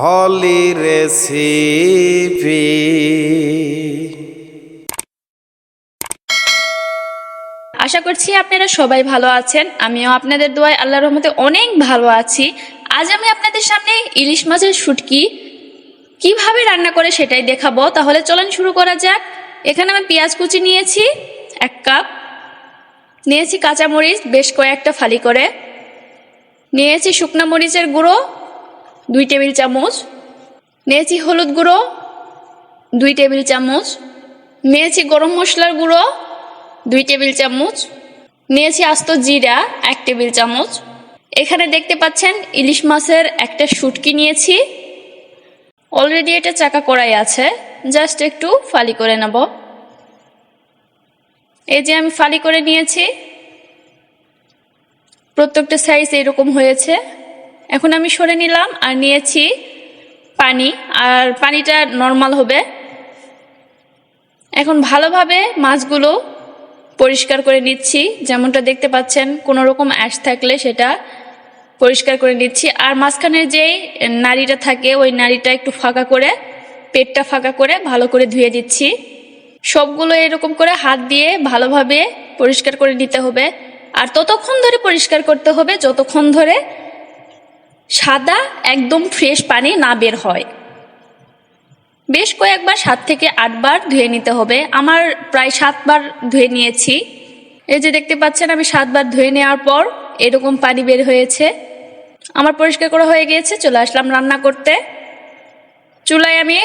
হলি recipe. আশা করছি আপনারা সবাই ভালো আছেন। আমিও আপনাদের দোয়ায় আল্লাহ রহমতে অনেক ভালো আছি। আজ আমি আপনাদের সামনে ইলিশ মাছের শুটকি কীভাবে রান্না করে সেটাই দেখাবো। তাহলে চলেন শুরু করা যাক। এখানে আমি পেঁয়াজ কুচি নিয়েছি, এক কাপ। নিয়েছি কাঁচামরিচ, বেশ কয়েকটা ফালি করে। নিয়েছি শুকনা মরিচের গুঁড়ো দুই টেবিল চামচ। নিয়েছি হলুদ গুঁড়ো, দুই টেবিল চামচ। নিয়েছি গরম মশলার গুঁড়ো, দুই টেবিল চামচ। নিয়েছি আস্ত জিরা, এক টেবিল চামচ। এখানে দেখতে পাচ্ছেন ইলিশ মাছের একটা শুটকি নিয়েছি। অলরেডি এটা চাকা করাই আছে জাস্ট একটু ফালি করে নেব। এই যে আমি ফালি করে নিয়েছি, প্রত্যেকটা সাইজ এরকম হয়েছে। এখন আমি সরে নিলাম আর নিয়েছি পানি, আর পানিটা নর্মাল হবে। এখন ভালোভাবে মাছগুলো পরিষ্কার করে নিচ্ছি। যেমনটা দেখতে পাচ্ছেন, কোনো রকম অ্যাশ থাকলে সেটা পরিষ্কার করে নিচ্ছি। আর মাঝখানে যেই নাড়িটা থাকে, ওই নাড়িটা একটু ফাঁকা করে, পেটটা ফাঁকা করে ভালো করে ধুয়ে দিচ্ছি। সবগুলো এরকম করে হাত দিয়ে ভালোভাবে পরিষ্কার করে নিতে হবে। আর ততক্ষণ ধরে পরিষ্কার করতে হবে, যতক্ষণ ধরে সাদা একদম ফ্রেশ পানি না বের হয়। বেশ কয়েকবার সাত থেকে আটবার ধুয়ে নিতে হবে। আমার প্রায় সাতবার ধুয়ে নিয়েছি। এই যে দেখতে পাচ্ছেন, আমি সাতবার ধুয়ে নেওয়ার পর এরকম পানি বের হয়েছে। আমার পরিষ্কার করা হয়ে গিয়েছে, চলে আসলাম রান্না করতে। চুলায় আমি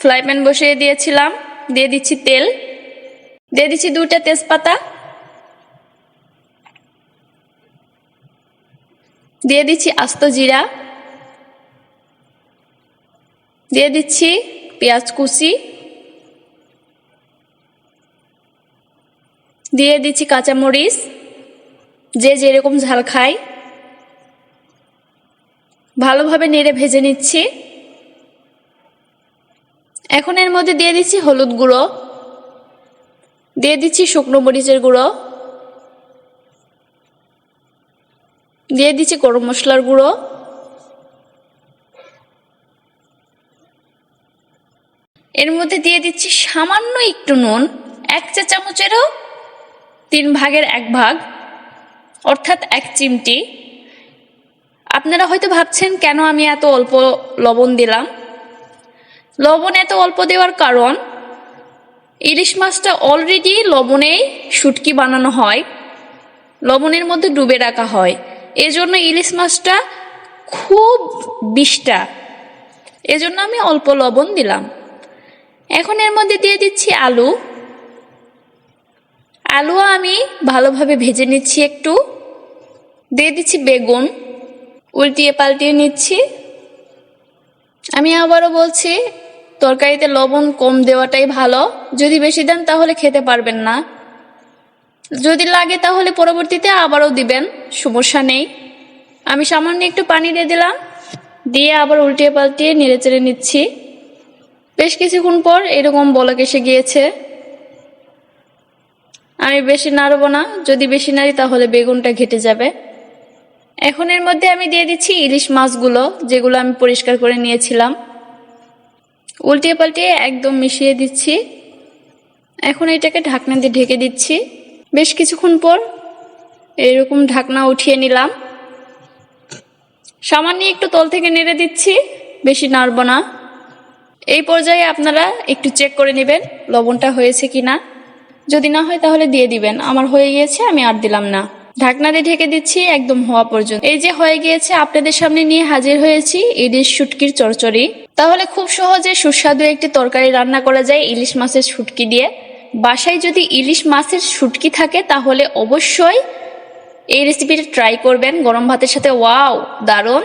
ফ্রাই প্যান বসিয়ে দিয়েছিলাম। দিয়ে দিচ্ছি তেল। দিয়ে দিচ্ছি দুইটা তেজপাতা। দিয়ে দিচ্ছি আস্ত জিরা। দিয়ে দিচ্ছি পেঁয়াজ কুচি। দিয়ে দিচ্ছি কাঁচামরিচ। যে যেরকম ঝাল খায়। ভালোভাবে নেড়ে ভেজে নিচ্ছি। এখন এর মধ্যে দিয়ে দিচ্ছি হলুদ গুঁড়ো। দিয়ে দিচ্ছি শুকনো মরিচের গুঁড়ো। দিয়ে দিচ্ছি গরম মশলার গুঁড়ো। এর মধ্যে দিয়ে দিচ্ছি সামান্য একটু নুন, এক চা চামচেরও তিন ভাগের এক ভাগ, অর্থাৎ এক চিমটি। আপনারা হয়তো ভাবছেন, কেন আমি এত অল্প লবণ দিলাম? লবণ এত অল্প দেওয়ার কারণ, ইলিশ মাছটা অলরেডি লবণেই শুটকি বানানো হয়। লবণের মধ্যে ডুবে রাখা হয়। এজন্য ইলিশ মাছটা খুব বিষ্ঠা এজন্য আমি অল্প লবণ দিলাম। এখন এর মধ্যে দিয়ে দিচ্ছি আলু। আলু আমি ভালোভাবে ভেজে নিচ্ছি একটু। দিয়ে দিচ্ছি বেগুন। উল্টিয়ে পাল্টিয়ে নিচ্ছি। আমি আবারও বলছি, তরকারিতে লবণ কম দেওয়াটাই ভালো। যদি বেশি দেন তাহলে খেতে পারবেন না। যদি লাগে তাহলে পরবর্তীতে আবারও দিবেন, সমস্যা নেই। আমি সামান্য একটু পানি দিয়ে দিলাম, দিয়ে আবার উল্টিয়ে পাল্টিয়ে নেড়ে চেড়ে নিচ্ছি। বেশ কিছুক্ষণ পর এরকম বলক এসে গিয়েছে। আমি বেশি নাড়ব না, যদি বেশি নাড়ি তাহলে বেগুনটা ঘেটে যাবে। এখন এর মধ্যে আমি দিয়ে দিচ্ছি ইলিশ মাছগুলো, যেগুলো আমি পরিষ্কার করে নিয়েছিলাম। উল্টিয়ে পাল্টিয়ে একদম মিশিয়ে দিচ্ছি। এখন এটাকে ঢাকনা দিয়ে ঢেকে দিচ্ছি। বেশ কিছুক্ষণ পর এরকম ঢাকনা উঠিয়ে নিলাম। সামান্য একটু তল থেকে নেড়ে দিচ্ছি, বেশি নাড়ব না। এই পর্যায়ে আপনারা একটু চেক করে নেবেন লবণটা হয়েছে কি না যদি না হয় তাহলে দিয়ে দিবেন। আমার হয়ে গিয়েছে, আমি আর দিলাম না। ঢাকনা দিয়ে ঢেকে দিচ্ছি একদম হওয়া পর্যন্ত। এই যে হয়ে গিয়েছে, আপনাদের সামনে নিয়ে হাজির হয়েছি ইলিশ শুটকির চরচড়ি তাহলে খুব সহজে সুস্বাদু একটি তরকারি রান্না করা যায় ইলিশ মাছের শুটকি দিয়ে। বাসায় যদি ইলিশ মাছের শুটকি থাকে, তাহলে অবশ্যই এই রেসিপিটা ট্রাই করবেন। গরম ভাতের সাথে ওয়াও দারুণ।